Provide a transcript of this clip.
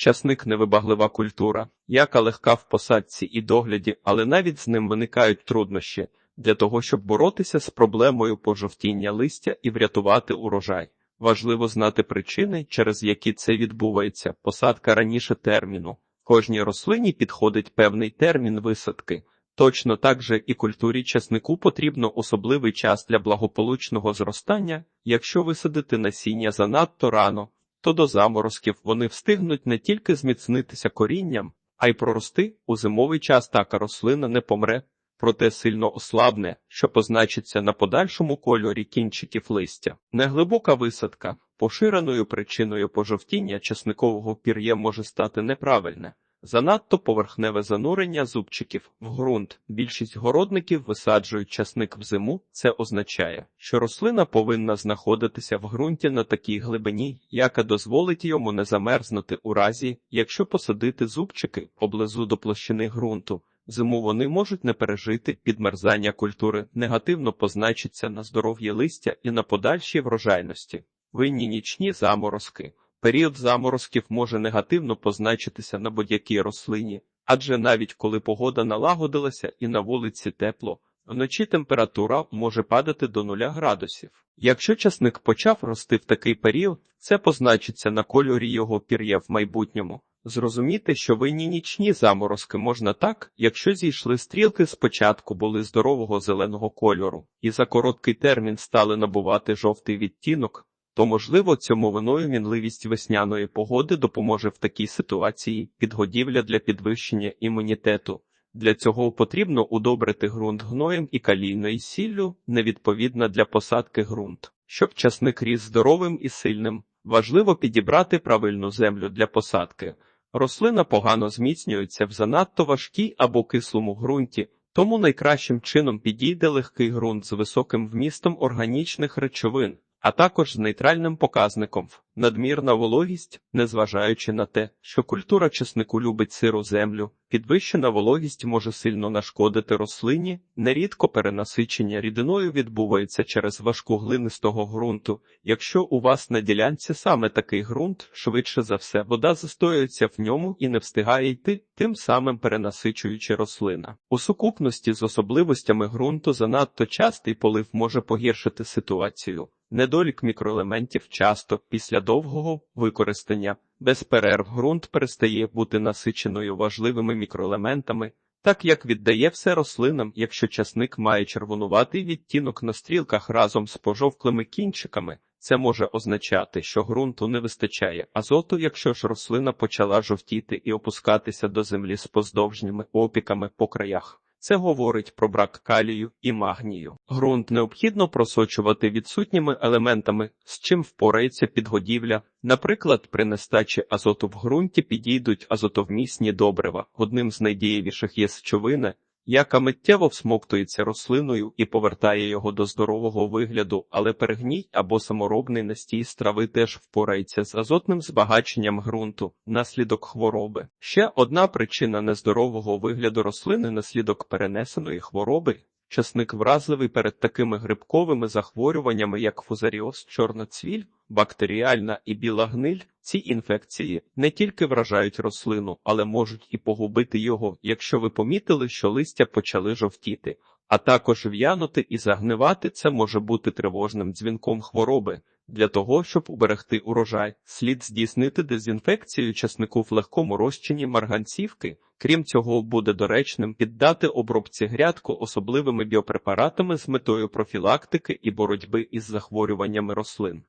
Часник невибаглива культура, яка легка в посадці і догляді, але навіть з ним виникають труднощі для того, щоб боротися з проблемою пожовтіння листя і врятувати урожай. Важливо знати причини, через які це відбувається. Посадка раніше терміну. Кожній рослині підходить певний термін висадки. Точно так же і культурі часнику потрібно особливий час для благополучного зростання. Якщо висадити насіння занадто рано, то до заморозків вони встигнуть не тільки зміцнитися корінням, а й прорости у зимовий час така рослина не помре, проте сильно ослабне, що позначиться на подальшому кольорі кінчиків листя. Неглибока висадка поширеною причиною пожовтіння часникового пір'я може стати неправильне. Занадто поверхневе занурення зубчиків в ґрунт. Більшість городників висаджують часник в зиму. Це означає, що рослина повинна знаходитися в ґрунті на такій глибині, яка дозволить йому не замерзнути у разі, якщо посадити зубчики поблизу до площини ґрунту. Зиму вони можуть не пережити підмерзання культури, негативно позначиться на здоров'ї листя і на подальшій врожайності. Винні нічні заморозки. Період заморозків може негативно позначитися на будь-якій рослині, адже навіть коли погода налагодилася і на вулиці тепло, вночі температура може падати до нуля градусів. Якщо часник почав рости в такий період, це позначиться на кольорі його пір'я в майбутньому. Зрозуміти, що винні нічні заморозки можна так, якщо зійшли стрілки спочатку були здорового зеленого кольору, і за короткий термін стали набувати жовтий відтінок, то, можливо, цьому виною мінливість весняної погоди допоможе в такій ситуації підгодівля для підвищення імунітету. Для цього потрібно удобрити ґрунт гноєм і калійною сіллю, невідповідна для посадки ґрунт. Щоб часник ріс здоровим і сильним, важливо підібрати правильну землю для посадки. Рослина погано зміцнюється в занадто важкій або кислому ґрунті, тому найкращим чином підійде легкий ґрунт з високим вмістом органічних речовин а також з нейтральним показником надмірна вологість, незважаючи на те, що культура чеснику любить сиру землю, підвищена вологість може сильно нашкодити рослині, нерідко перенасичення рідиною відбувається через важку глинистого ґрунту. Якщо у вас на ділянці саме такий ґрунт, швидше за все, вода застоюється в ньому і не встигає йти, тим самим перенасичуючи рослина. У сукупності з особливостями ґрунту занадто частий полив може погіршити ситуацію. Недолік мікроелементів часто після довгого використання без перерв ґрунт перестає бути насиченою важливими мікроелементами, так як віддає все рослинам, якщо часник має червонуватий відтінок на стрілках разом з пожовклими кінчиками. Це може означати, що ґрунту не вистачає азоту, якщо ж рослина почала жовтіти і опускатися до землі з поздовжніми опіками по краях. Це говорить про брак калію і магнію. Ґрунт необхідно просочувати відсутніми елементами, з чим впорається підгодівля. Наприклад, при нестачі азоту в ґрунті підійдуть азотовмісні добрива. Одним з найдієвіших є сечовина, яка миттєво всмоктується рослиною і повертає його до здорового вигляду, але перегній або саморобний настій страви теж впорається з азотним збагаченням ґрунту, наслідок хвороби. Ще одна причина нездорового вигляду рослини наслідок перенесеної хвороби. Часник вразливий перед такими грибковими захворюваннями, як фузаріоз, чорна цвіль, бактеріальна і біла гниль. Ці інфекції не тільки вражають рослину, але можуть і погубити його, якщо ви помітили, що листя почали жовтіти, а також в'янути і загнивати це може бути тривожним дзвінком хвороби. Для того, щоб уберегти урожай, слід здійснити дезінфекцію часнику в легкому розчині марганцівки. Крім цього, буде доречним піддати обробці грядку особливими біопрепаратами з метою профілактики і боротьби із захворюваннями рослин.